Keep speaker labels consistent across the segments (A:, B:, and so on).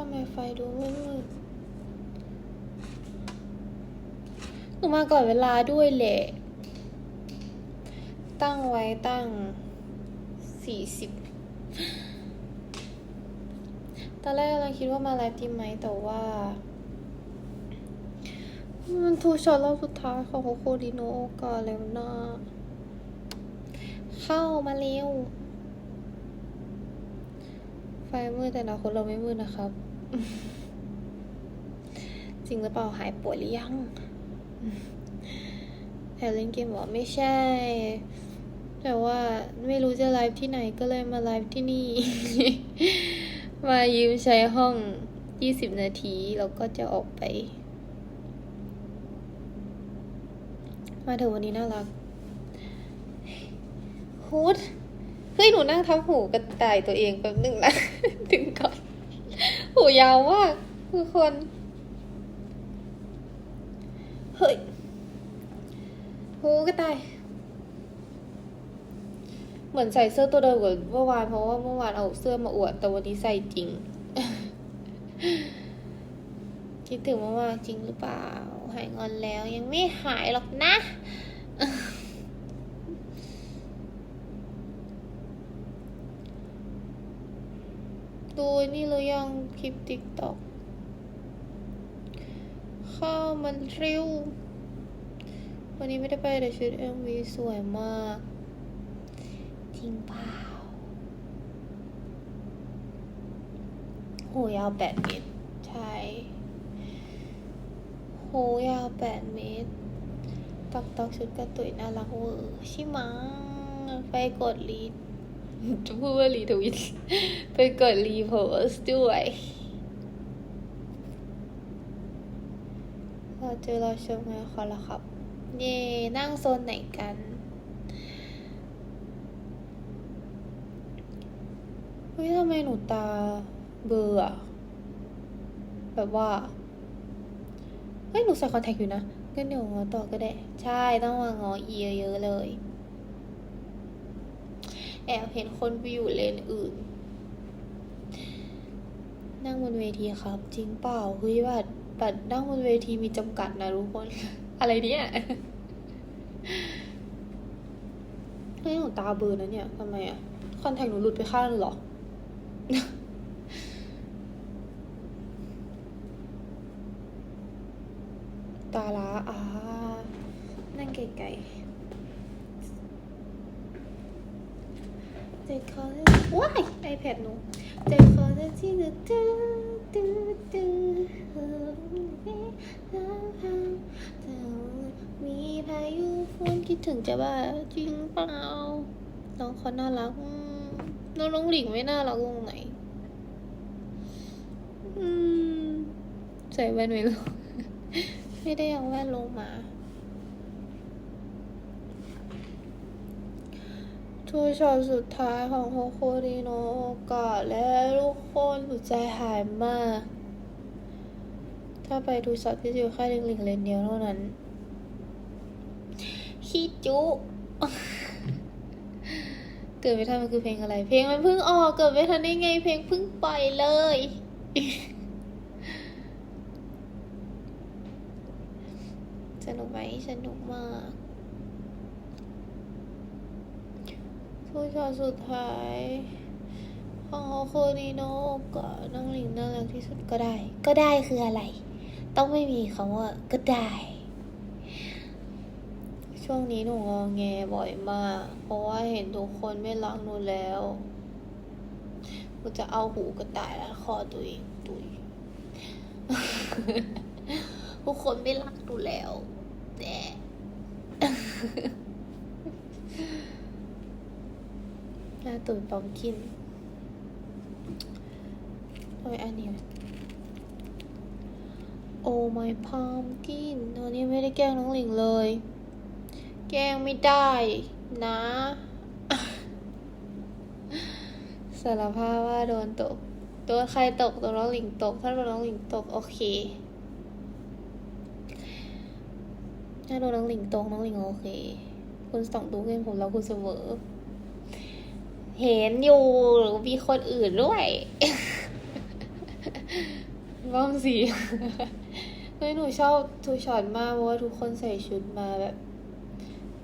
A: ทำไมไฟดูมืดๆหนูมาก่อนเวลาด้วยแหละ ตั้งไว้ตั้งสี่สิบตอนแรกกำลังคิดว่ามาไลฟ์ดีไหมแต่ว่า มันทูช็อตรอบสุดท้ายของโคโคดิโนโอกาแล้วนะเข้ามาเร็วไฟมืดแต่อนาคตเราไม่มืดนะครับ จริงหรือเปล่าหายป่วยหรือยังแอบเล่นเกมบอกไม่ใช่ แต่ว่าไม่รู้จะไลฟ์ที่ไหนก็เลยมาไลฟ์ที่นี่ มายืมใช้ห้อง20นาที แล้วก็จะออกไป มาเถอะวันนี้น่ารักฮูดเฮ้ยหนูนั่งทับหูกระต่ายตัวเองแป๊บหนึ่งนะ ถึงก่อน หูยาวมากทุกคน เฮ้ยหูกระต่าย เหมือนใส่เสื้อตัวเดิมกว่าเมื่อวานเพราะว่าเมื่อวานเอาเสื้อมาอวด แต่วันนี้ใส่จริง คิดถึงมากๆจริงหรือเปล่า หายงอนแล้วยังไม่หายหรอกนะ ดูนี่หรือยังคลิปติ๊กต็อกข้าวมันริ้ว วันนี้ไม่ได้ไปแต่ชุดเอ็มวีสวยมาก จริงเปล่าโหยาวแปดเมตร ใช่โหยาวแปดเมตรตอกตอกชุดกระตุยน่ารักเวอร์ใช่ไหมไปกดรีด จะพูดว่ารีทวิตไปกดรีโพสด้วยเราเจอเราชมงานคอละครับ เย่นั่งโซนไหนกัน เฮ้ยทำไมหนูตาเบลอร์อแบบว่า เฮ้ย หนูใส่คอนแทคอยู่นะก็เดี๋ยวงอต่อก็ได้ ใช่ ต้องมางอเอียเยอะๆเลย แอบเห็นคนไปอยู่เลนอื่น นั่งบนเวทีครับ จริงเปล่าเฮ้ยบัตรบัตรนั่งบนเวทีมีจำกัดนะทุกคน อะไรเนี่ยเฮ้ยหนูตาเบลอนะเนี่ยทำไมอะคอนแทคหนูหลุดไปข้างหรอ ตาล้าอ่านั่งไกลๆใจคอว้ แพดหนูใจคอที่จะตื้อตื้อตื้อเออมีพายุฝนคิดถึงจะบ้าจริงเปล่าน้องเขาน่ารักน้องน้องหลิงไม่น่ารักตรงไหนใส่แว่นไม่รู้ไม่ได้เอาแว่นลงมา ทูช็อตสุดท้ายของโฮโคดีโนโอกาสและทุกคนหัวใจหายมาก ถ้าไปดูช็อตพี่จิวแค่ลิงลิงเลนเดียวเท่านั้นคิจุเกิดไม่ทันมันคือเพลงอะไร เพลงมันเพิ่งออกเกิดไม่ทันได้ไง เพลงเพิ่งปล่อยเลยสนุกไหมสนุกมาก ผู้ชายสุดท้าย ของโอโคนิโนะก็น้องหลิงน่ารักที่สุดก็ได้ ก็ได้คืออะไร ต้องไม่มีคำว่าก็ได้ ช่วงนี้หนูงอแงบ่อยมาก เพราะว่าเห็นทุกคนไม่รักหนูแล้วหนูจะเอาหูกระต่ายแล้วคอตัวเองตุยทุกคนไม่รักหนูแล้วแต่ หน้าตุ่นปอมกินทำไมอันนี้โอ้ my pumpkin วันนี้ไม่ได้แกล้งน้องหลิงเลย แกล้งไม่ได้นะสารภาพว่าโดนตก โดนใครตกโดนน้องหลิงตก ถ้าโดนน้องหลิงตก โอเค ถ้าโดนน้องหลิงตกน้องหลิงโอเค คุณส่องดูเพื่อนผมแล้วคุณเสมอ เห็นอยู่หรือมีคนอื่นด้วยกล้องสีเฮ้ยหนูชอบทุกช็อตมากเพราะว่าทุกคนใส่ชุดมาแบบ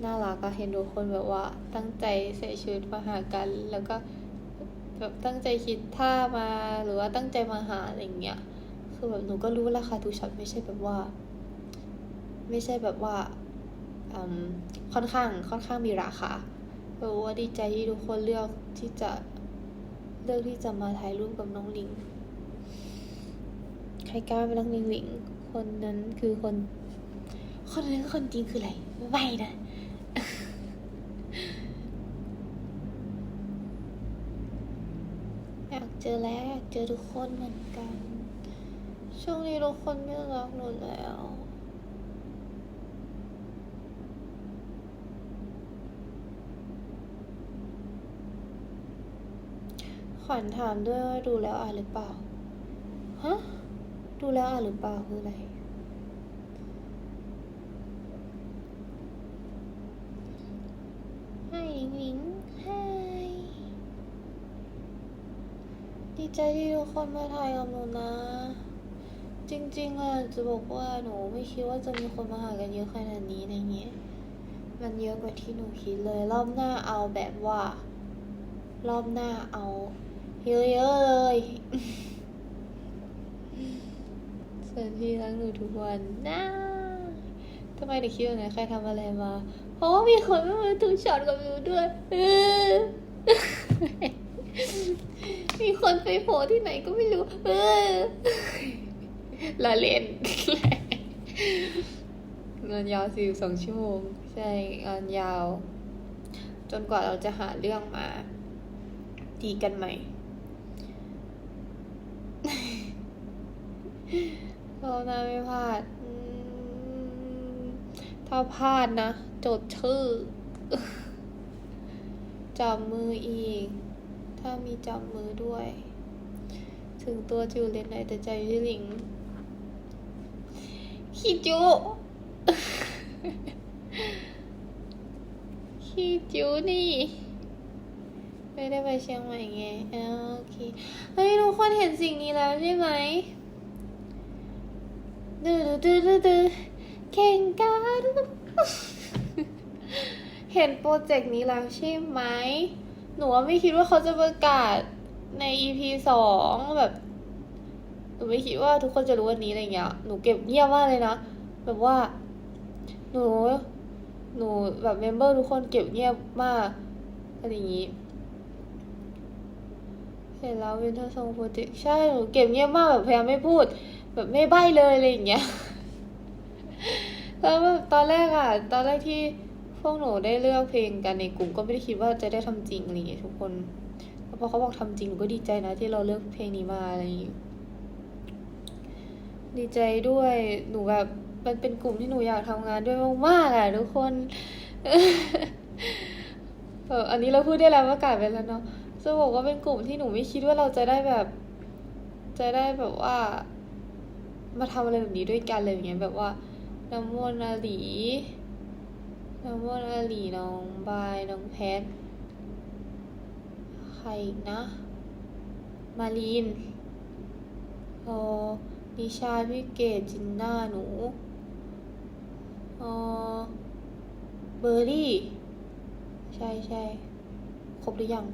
A: น่ารักอะเห็นทุกคนแบบว่า ตั้งใจใส่ชุดมาหากัน แล้วก็แบบตั้งใจคิดท่ามาหรือว่าตั้งใจมาหาอะไรอย่างเงี้ยคือแบบหนูก็รู้ราคาทุกช็อตไม่ใช่แบบว่า ไม่ใช่แบบว่าอืมค่อนข้างค่อนข้างมีราคา ออว่าดีใจที่ทุกคนเลือกที่จะเลือกที่จะมาถ่ายรูปกับน้องหลิง ใครกล้าไปรักหลิงหลิง คนนั้นคือคน คนนั้นคนจริงคืออะไรไม่นะ อยากเจอแล้วอยากเจอทุกคนเหมือนกัน ช่วงนี้ทุกคนไม่รักหนูแล้ว ข วัญถามด้วยว่าดูแล้วอ่านหรือเปล่า ฮะ ดูแล้วอ่านหรือเปล่าคืออะไรให้หลิงหลิงให้ดีใจที่ทุกคนมาถ่ายกับหนูนะ จริงๆอะจะบอกว่าหนูไม่คิดว่าจะมีคนมาหากันเยอะขนาดนี้ในเงี้ย มันเยอะกว่าที่หนูคิดเลย รอบหน้าเอาแบบว่ารอบหน้าเอา เยอะๆเลยส่วนพี่รักหนูทุกวันนะทำไมถึงคิดอย่างนั้นใครทำอะไรมา เพราะว่ามีคนไม่มาถูกช็อตกับหนูด้วยเออมีคนไปโผล่ที่ไหนก็ไม่รู้เออละเล่นงานยาวสี่สองชั่วโมง ใช่งานยาว จนกว่าเราจะหาเรื่องมา ดีกันใหม่ เราหน้าไม่พลาดถ้าพลาดนะ จดชื่อ จับมืออีก ถ้ามีจับมือด้วย ถึงตัวจิวเลนไหนแต่ใจอยู่ที่หลิงขี้จุขี้จูนี่ ไม่ได้ไปเชียงใหม่ไงโอเค เฮ้ย ทุกคนเห็นสิ่งนี้แล้วใช่ไหม ดูดูดูดูดูเข่งกันเห็นโปรเจกต์นี้แล้วใช่ไหม หนูว่าไม่คิดว่าเขาจะประกาศใน EP สองแบบหนูไม่คิดว่าทุกคนจะรู้วันนี้อะไรเงี้ย หนูเก็บเงียบมากเลยนะ แบบว่า หนู หนูแบบเมมเบอร์ทุกคนเก็บเงียบมากอะไรอย่างนี้ เห็นแล้ววินเทอร์ซองโปรเจกต์ใช่ หนูเก็บเงียบมากแบบพยายามไม่พูด แบบไม่ใบ้เลยอะไรอย่างเงี้ยแล้วตอนแรกอะตอนแรกที่พวกหนูได้เลือกเพลงกันในกลุ่มก็ไม่ได้คิดว่าจะได้ทำจริงอะไรอย่างเงี้ยทุกคนแล้วพอเขาบอกทำจริงหนูก็ดีใจนะ ที่เราเลือกเพลงนี้มาอะไรอย่างงี้ดีใจด้วยหนูแบบมันเป็นกลุ่มที่หนูอยากทำงานด้วยมากๆอะทุกคนเอออันนี้เราพูดได้แล้วประกาศไปแล้วเนาะจะบอกว่าเป็นกลุ่มที่หนูไม่คิดว่าเราจะได้แบบ จะได้แบบว่า มาทำอะไรแบบนี้ด้วยกันเลยอย่างเงี้ยแบบว่าน้ำมนอาหลีน้ำมนอาหลีน้องบายน้องแพทใครอีกนะ มารีนเออนิชาพี่เกดจินน่าหนูเออเบอร์รี่ ใช่ใช่ครบหรือยัง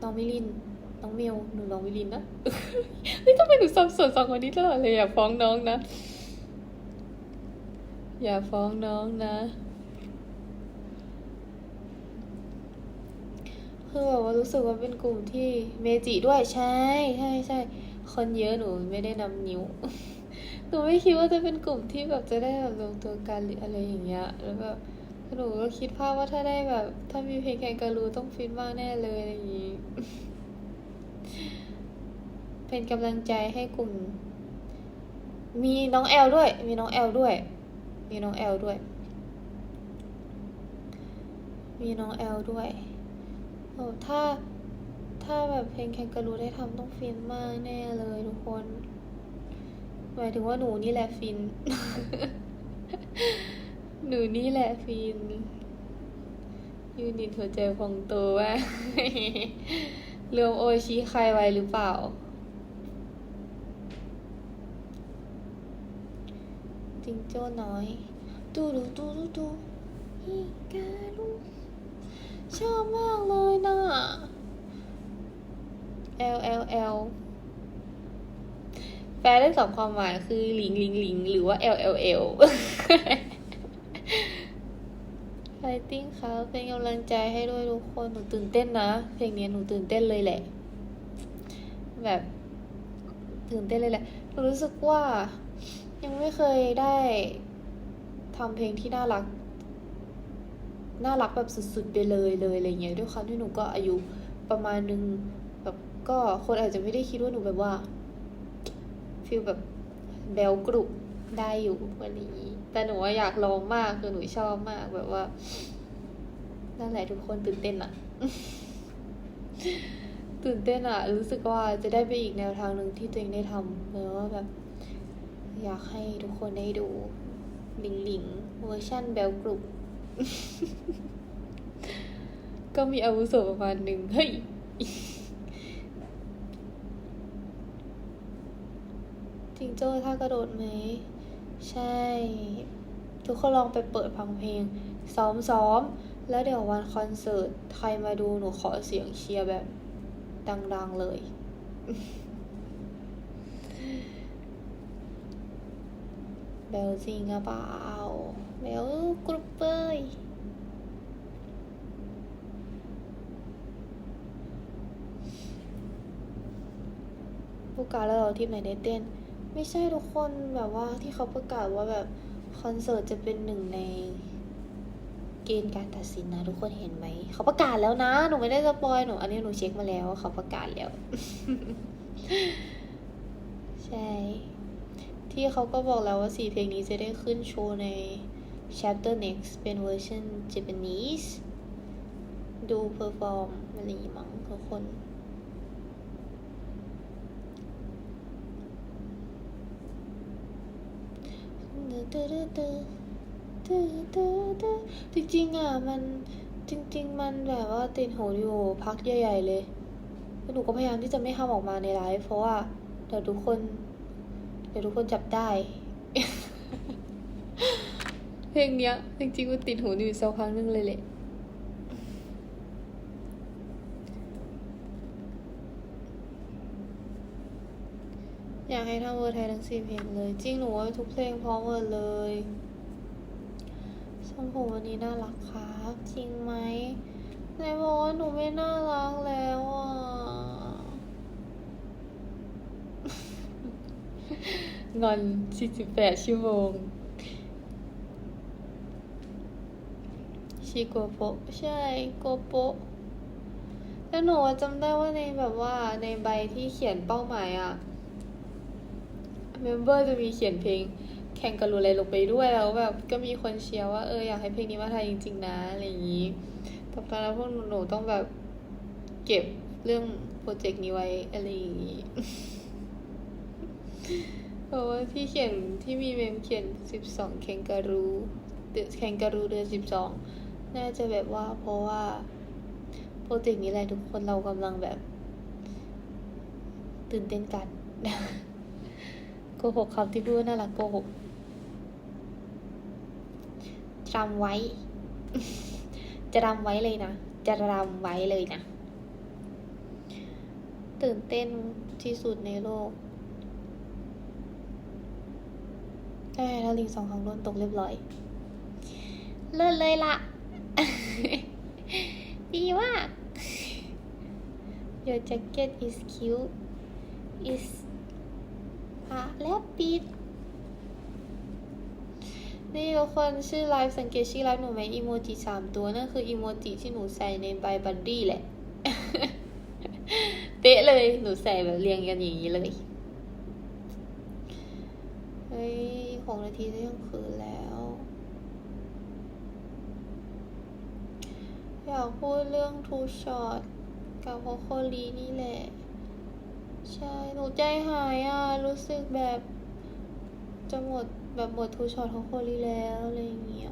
A: น้องมิลิน น้องเมลหนูน้องมิลินนะเฮ้ยทำไมหนูสับสนสองคนนี้ตลอดเลยอย่าฟ้องน้องนะ อย่าฟ้องน้องนะคือแบบว่ารู้สึกว่าเป็นกลุ่มที่เมจิด้วยใช่ใช่ใช่คนเยอะหนูไม่ได้นำนิ้วหนูไม่คิดว่าจะเป็นกลุ่มที่แบบจะได้แบบรวมตัวกันหรืออะไรอย่างเงี้ยแล้วแบบหนูก็คิดภาพว่าถ้าได้แบบ ถ้ามีเพลงแข่งกันรู้ต้องฟินมากแน่เลยอะไรอย่างงี้ เป็นกำลังใจให้กลุ่ม มีน้องแอลด้วย มีน้องแอลด้วย มีน้องแอลด้วย มีน้องแอลด้วยโอ้ถ้า ถ้าแบบเพลงแคนการูได้ทำต้องฟินมากแน่เลยทุกคนหมายถึงว่าหนูนี่แหละฟิน หนูนี่แหละฟิน ยูนิตหัวใจพองโตว่า รวมโอชิใครไว้หรือเปล่า จิงโจ้น้อยตูดูตูดูตูฮิการุชอบมากเลยนะ L L L แปลได้สองความหมายคือหลิงหลิงหลิงหรือว่า L L L ไฟติ้งครับเป็นกำลังใจให้ด้วยทุกคน หนูตื่นเต้นนะ เพลงนี้หนูตื่นเต้นเลยแหละ แบบ ตื่นเต้นเลยแหละ หนูรู้สึกว่า ยังไม่เคยได้ทำเพลงที่น่ารัก น่ารักแบบสุดๆไปเลยเลยอะไรเงี้ยด้วยความที่หนูก็อายุประมาณนึงแบบก็คนอาจจะไม่ได้คิดว่าหนูแบบว่าฟีลแบบแบลกรุบได้อยู่วันนี้ แต่หนูว่าอยากลองมากคือหนูชอบมากแบบว่านั่นแหละทุกคนตื่นเต้นอะตื่นเต้นอะรู้สึกว่าจะได้ไปอีกแนวทางหนึ่งที่ตัวเองได้ทำเลยว่าแบบ อยากให้ทุกคนได้ดูหลิงหลิงเวอร์ชั่นแบลกรุบก็มีอาวุโสประมาณหนึ่งเฮ้ยจิงโจ้ท่ากระโดดไหม ใช่ ทุกคนลองไปเปิดฟังเพลง ซ้อมซ้อม แล้วเดี๋ยววันคอนเสิร์ต ใครมาดูหนูขอเสียงเชียร์แบบ ดัง ๆ เลย บลจริงอะเปล่าเบลกรุ๊ปเปยประกาศแล้วเรอทีมไหนได้เต้น ไม่ใช่ทุกคนแบบว่าที่เขาประกาศว่าแบบคอนเสิร์ตจะเป็นหนึ่งในเกณฑ์การตัดสินนะทุกคนเห็นไหม เขาประกาศแล้วนะ หนูไม่ได้สปอยหนู อันนี้หนูเช็คมาแล้วเขาประกาศแล้ว ใช่ ที่เขาก็บอกแล้วว่าสี่เพลงนี้จะได้ขึ้นโชว์ใน chapter next เป็นเวอร์ชัน Japanese ดูเพอร์ฟอร์มอะไรอย่างงี้มั้งทุกคน จริงๆอะ มันจริง ๆ มันแบบว่าติดหูอยู่พักใหญ่ ๆ เลยหนูก็พยายามที่จะไม่ทำออกมาในไลฟ์เพราะว่าเดี๋ยวทุกคน ดี๋ยวทุกคนจับได้ เพลงเนี้ย จริงๆมันติดหูอยู่สักพักนึงเลยแหละอยากให้ทำเวอร์ไทยทั้งสี่เพลงเลย จริงหนูว่าทุกเพลงพร้อมหมดเลยทรงผมวันนี้น่ารักครับ จริงไหมไหนบอกว่าหนูไม่น่ารักแล้วอะ งอน 48 ชั่วโมง ชิโกโปะใช่โกโปะแล้วหนูจำได้ว่าในแบบว่าในใบที่เขียนเป้าหมายอะเมมเบอร์จะมีเขียนเพลง แข่งกับรูอะไรลงไปด้วยแล้วแบบก็มีคนเชียร์ว่าเอออยากให้เพลงนี้มาไทยจริง ๆ นะอะไรอย่างนี้ต่ตอนนั้นพวกหนูต้องแบบเก็บเรื่องโปรเจกต์นี้ไว้อะไรอย่างนี้ เพราะว่าที่เขียนที่มีเมมเขียนสิบสองแขงการูเดือนแขงการูเดือนสิบสองน่าจะแบบว่าเพราะว่าโปรเจกต์นี้แหละทุกคนเรากำลังแบบ ตื่นเต้นกันโกหกคำที่พูดว่าน่ารักโกหกจำไว้ จะรำไว้เลยนะ จะรำไว้เลยนะ ตื่นเต้นที่สุดในโลก ได้ถ้าลิงสองครั้งโดนตกเรียบร้อย เลิศเลยละดีมา Your jacket is cute is อะแล้วปิดนี่ทุกคนชื่อไลฟ์สังเกตชื่อไลฟ์หนูไหมอีโมจิสามตัวนั่นคืออีโมจิที่หนูใส่ในใบบันดี้แหละ เป๊ะเลยหนูใส่แบบเรียงกันอย่างนี้เลย เฮ้ยหกนาทีจะยังคืนแล้วอยากพูดเรื่องทูช็อตกับโคโคลีนี่แหละ ใช่ หนูใจหายอะ รู้สึกแบบจะหมดแบบหมดทูช็อตของโคลีแล้ว อะไรอย่างเงี้ย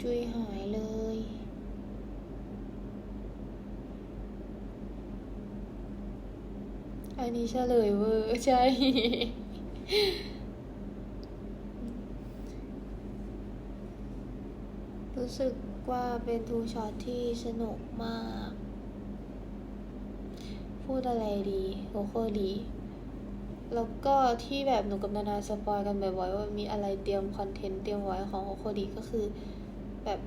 A: จุยหายเลย ไอ อั นนี้เฉลยเวอร์ใช่ รู้สึกว่าเป็นทูช็อตที่สนุกมาก พูดอะไรดีโคโคดี แล้วก็ที่แบบหนูกับนานาสปอยกันบ่อยๆว่ามีอะไรเตรียมคอนเทนต์เตรียมไว้ของโคโคดีก็คือแบบ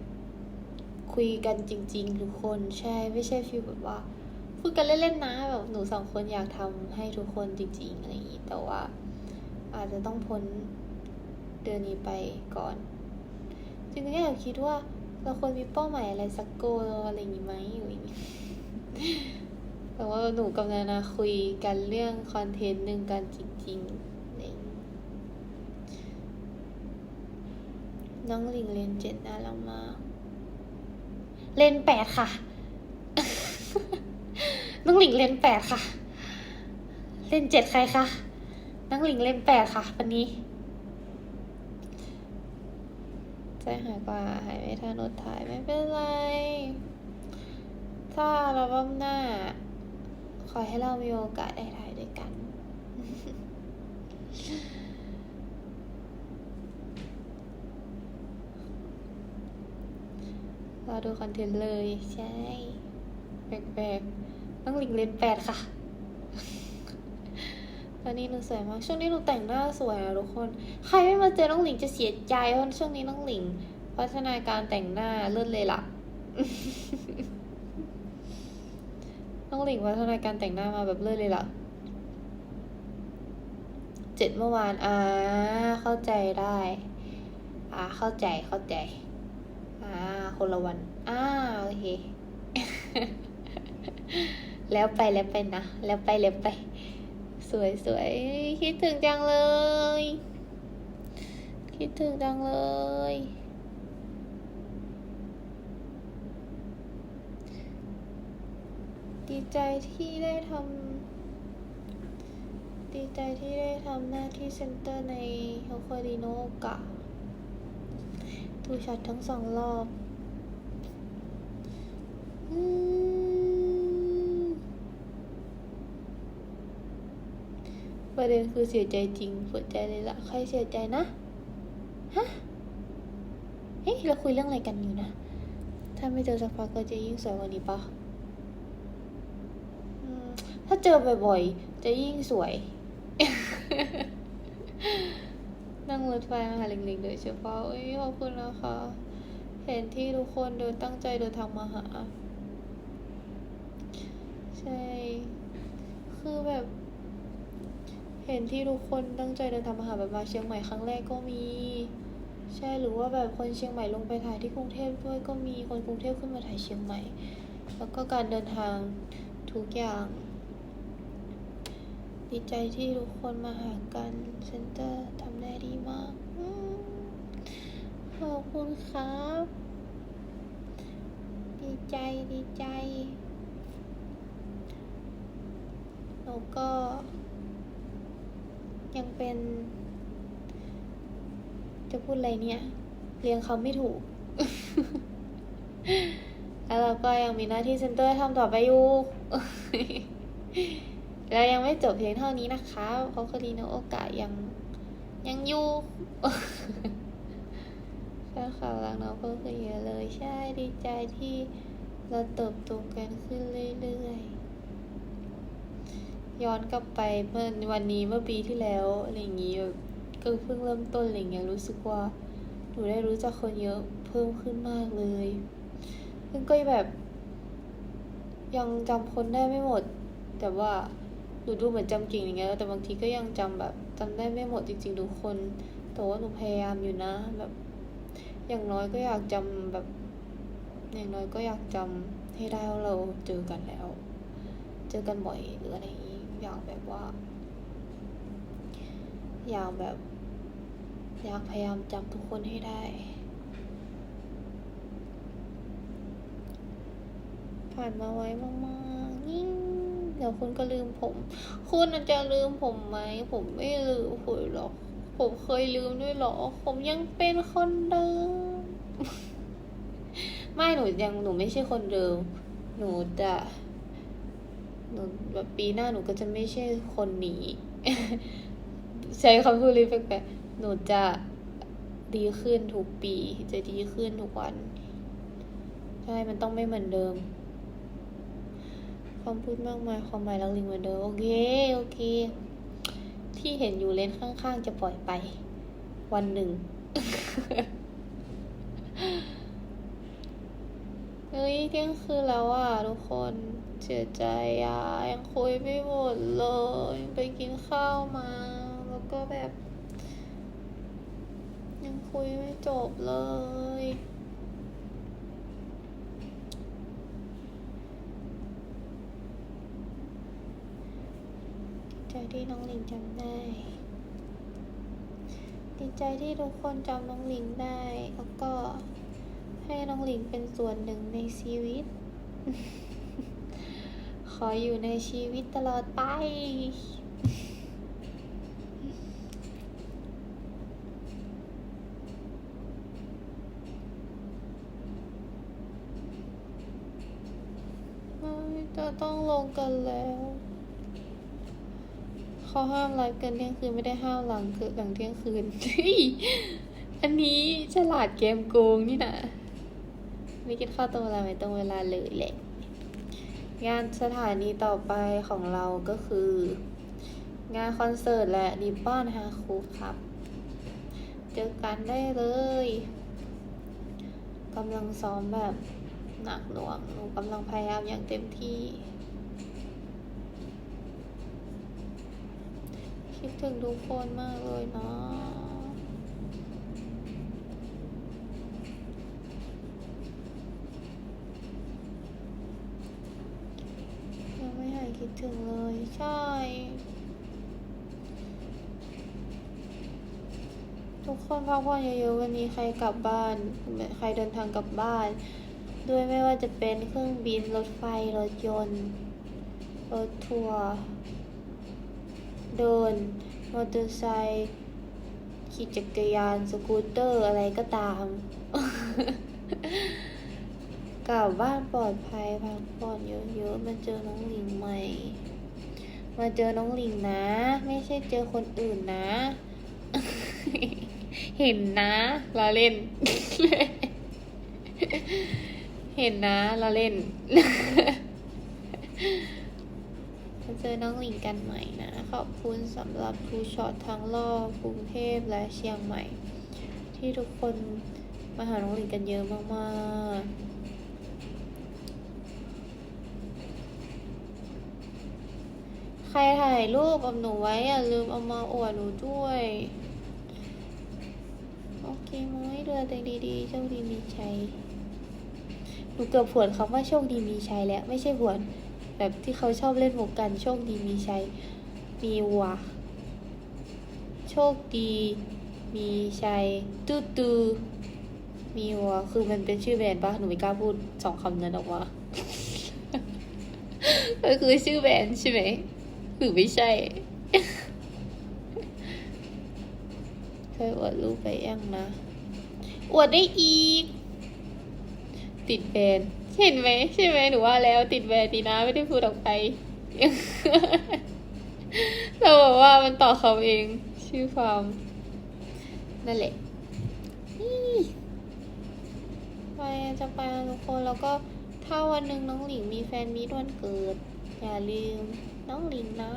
A: คุยกันจริง ๆ ทุกคนใช่ไม่ใช่ฟีลแบบว่า พูดกันเล่นๆนะแบบหนูสองคนอยากทำให้ทุกคนจริงๆอะไรอย่างนี้แต่ว่า อาจจะต้องพ้นเดือนนี้ไปก่อนจริงๆก็อยากคิดว่าเราควรมีเป้าหมายอะไรสักโกอะไรอย่างนี้ไหมอะไรอย่างนี้แต่ว่าหนูกับนานาคุยกันเรื่องคอนเทนต์หนึ่งกันจริงๆน,น้องลิงเรียนเจ็ดน่ารักมากเลนแปดค่ะ องหลิงเล่นแปดค่ะ เล่นเจ็ดใครคะน้องหลิงเล่นแปดค่ะวันนี้ใจหายกว่าหายไม่ทันอดถ่ายไม่เป็นไร ถ้าเราบ้มหน้า ขอให้เรามีโอกาสได้ถ่ายด้วยกัน เรอดูคอนเทนต์เลยใช่แปลกๆ ต้องหลิงเลนแปดค่ะ ตอนนี้หนูสวยมาก ช่วงนี้หนูแต่งหน้าสวยอะทุกคน ใครไม่มาเจอน้องหลิงจะเสียใจเพราะช่วงนี้น้องหลิง พัฒนาการแต่งหน้าเลิศเลยล่ะ น้องหลิงพัฒนาการแต่งหน้ามาแบบเลิศเลยล่ะเจ็ดเมื่อวาน อ่า เข้าใจได้ อ่า เข้าใจ เข้าใจ อ่า คนละวัน อ่า โอเค แล้วไปแล้วไปนะ แล้วไปแล้วไป สวยสวยคิดถึงจังเลย คิดถึงจังเลย ดีใจที่ได้ทำดีใจที่ได้ทำหน้าที่เซนเตอร์ในโฮโคดิโนกะดูช็อตทั้งสองรอบ อืม ประเด็นคือเสียใจจริงปวดใจเลยละใครเสียใจนะ ฮะ เฮ้ยเราคุยเรื่องอะไรกันอยู่นะ ถ้าไม่เจอสักพักก็จะยิ่งสวยกว่านี้ปะถ้าเจอบ่อยๆ จะยิ่งสวย นั่งรถไฟมาหาลิงๆโดยเฉพาะเอ้ยขอบคุณนะคะ เห็นที่ทุกคนเดินตั้งใจเดินทางมาหา ใช่ คือแบบ เห็นที่ทุกคนตั้งใจเดินทางมาหาแบบมาเชียงใหม่ครั้งแรกก็มี ใช่หรือว่าแบบคนเชียงใหม่ลงไปถ่ายที่กรุงเทพด้วยก็มีคนกรุงเทพขึ้นมาถ่ายเชียงใหม่ แล้วก็การเดินทางทุกอย่างดีใจที่ทุกคนมาหากันเซนเตอร์ทำได้ดีมากขอบคุณครับ ดีใจดีใจ แล้วก็ ยังเป็น จะพูดอะไรเนี่ย เรียงคำไม่ถูก แล้วเราก็ยังมีหน้าที่เซนเตอร์ทำต่อไปอยู่แล้วยังไม่จบเพียงเท่านี้นะคะเพราะคดีโนโอกาสยังยังอยู่ใช่ค่ะรักน้องเพิ่มขึ้นเยอะเลย ใช่ดีใจที่เราเติบโตกันขึ้นเรื่อยๆ ย้อนกลับไปเมื่อวันนี้เมื่อปีที่แล้วอะไรอย่างงี้แบบก็เพิ่งเริ่มต้นอะไรเงี้ยรู้สึกว่าหนูได้รู้จักคนเยอะเพิ่มขึ้นมากเลยซึ่งก็แบบ ยังจำคนได้ไม่หมด แต่ว่าหนูดูเหมือนจำเก่งอย่างเงี้ยแต่บางทีก็ยังจำแบบจำได้ไม่หมดจริงๆทุกคนแต่ว่าหนูพยายามอยู่นะแบบ อย่างน้อยก็อยากจำแบบ อย่างน้อยก็อยากจำให้ได้ว่าเราเจอกันแล้ว เจอกันบ่อยหรืออะไรอย่างงี้ อยากแบบว่า อยากแบบ อยากพยายามจำทุกคนให้ได้ ผ่านมาไว้มากๆยิ่งเดี๋ยวคุณก็ลืมผม คุณอาจจะลืมผมไหม ผมไม่ลืมคุณหรอก ผมเคยลืมด้วยหรอ ผมยังเป็นคนเดิม ไม่หนูยังหนูไม่ใช่คนเดิม หนูจะ หนูแบบปีหน้าหนูก็จะไม่ใช่คนนี้ ใช้คำพูดเลยแปลกๆหนูจะดีขึ้นทุกปี จะดีขึ้นทุกวัน ใช่ มันต้องไม่เหมือนเดิมคำพูดมากมายความหมายลักลิงเหมือนเดิม โอเค โอเค ที่เห็นอยู่เลนข้างๆ จะปล่อยไป วันหนึ่ง เที่ยงคืนแล้วอะทุกคนเสียใจอะยังคุยไม่หมดเลยไปกินข้าวมา แล้วก็แบบ ยังคุยไม่จบเลย ดีใจที่น้องหลิงจำได้ ดีใจที่ทุกคนจำน้องหลิงได้แล้วก็ ให้น้องหลิงเป็นส่วนหนึ่งในชีวิต ขออยู่ในชีวิตตลอดไปไม่จะต้องลงกันแล้วเขาห้ามไลฟ์เกินเที่ยงคืนไม่ได้ห้ามหลังคือหลังเที่ยงคืนอันนี้ฉลาดเกมโกงนี่นะ ไม่กินข้าวตรงเวลาไหมตรงเวลาเลยแหละ งานสถานีต่อไปของเราก็คือ งานคอนเสิร์ตและริบบอนฮาคูครับ เจอกันได้เลยกำลังซ้อมแบบหนักหน่วงหนูกำลังพยายามอย่างเต็มที่ คิดถึงทุกคนมากเลยเนาะยังไม่หาย คิดถึงเลย ใช่ ทุกคนพักผ่อนเยอะๆวันนี้ใครกลับบ้าน ใครเดินทางกลับบ้าน ด้วยไม่ว่าจะเป็นเครื่องบินรถไฟรถยนต์ รถทัวร์เดินมอเตอร์ไซค์ขี่จักรยาน สกูตเตอร์อะไรก็ตาม ลับบ้านปลอดภัยพักผ่อนเยอะๆมาเจอน้องหลิงใหม่ มาเจอน้องหลิงนะ ไม่ใช่เจอคนอื่นนะ เห็นนะเราเล่น เห็นนะเราเล่นมาเจอน้องหลิงกันใหม่นะ ขอบคุณสำหรับทูช็อตทั้งรอบกรุงเทพและเชียงใหม่ ที่ทุกคนมาหาน้องหลิงกันเยอะมากๆ ใครถ่ายรูปกับหนูไว้อย่าลืมเอามาอวดหนูด้วย โอเคไหมเรือตัวเองดีๆโชคดีมีชัยหนูเกือบผวนคำว่าโชคดีมีชัยแล้ว ไม่ใช่ผวน แบบที่เขาชอบเล่นมุกกัน โชคดีมีชัย มีวัวโชคดี มีชัยตูตูมีวัวคือมันเป็นชื่อแบรนด์ปะหนูไม่กล้าพูดสองคำนั้นออกมา ก็คือชื่อแบรนด์ใช่ไหม หรือไม่ใช่เคยอวดรูปไปยังนะอวดได้อีก ติดแบรนด์เห็นไหมใช่ไหมหนูว่าแล้วติดแบรนดีนะไม่ได้พูดออกไปเราบอกว่ามันต่อเขาเอง ชื่อฟาร์มนั่นแหละไปจะไปทุกคนแล้วก็ถ้าวันหนึ่งน้องหลิงมีแฟนมีดวันเกิด อย่าลืม น้องหลิงนะ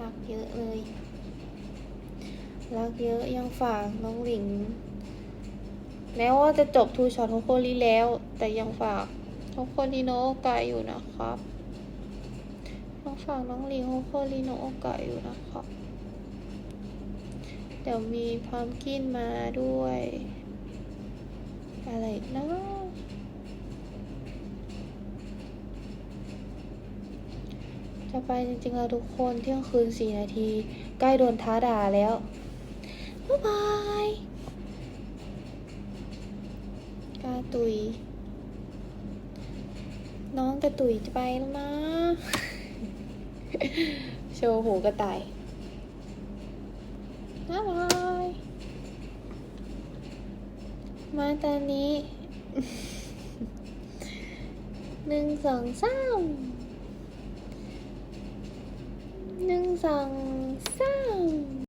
A: รักเยอะเลยรักเยอะยังฝากน้องหลิงแม้ว่าจะจบทูช็อตโฮโคลีแล้ว แต่ยังฝากโฮโคลีโนโอกาอยู่นะครับยังฝากน้องหลิงโฮโคลีโนโอกาอยู่นะครับเดี๋ยวมีพัมกินมาด้วย อะไรนะ จะไปจริงๆแล้วทุกคนเที่ยงคืนสี่นาที ใกล้โดนท้าด่าแล้ว บ๊ายบายกาตุย น้องกระตุยจะไปแล้วนะ โชว์หูกระต่ายบ๊ายบายมาตอนนี้หนึ่งสองสาม 능성 쌍.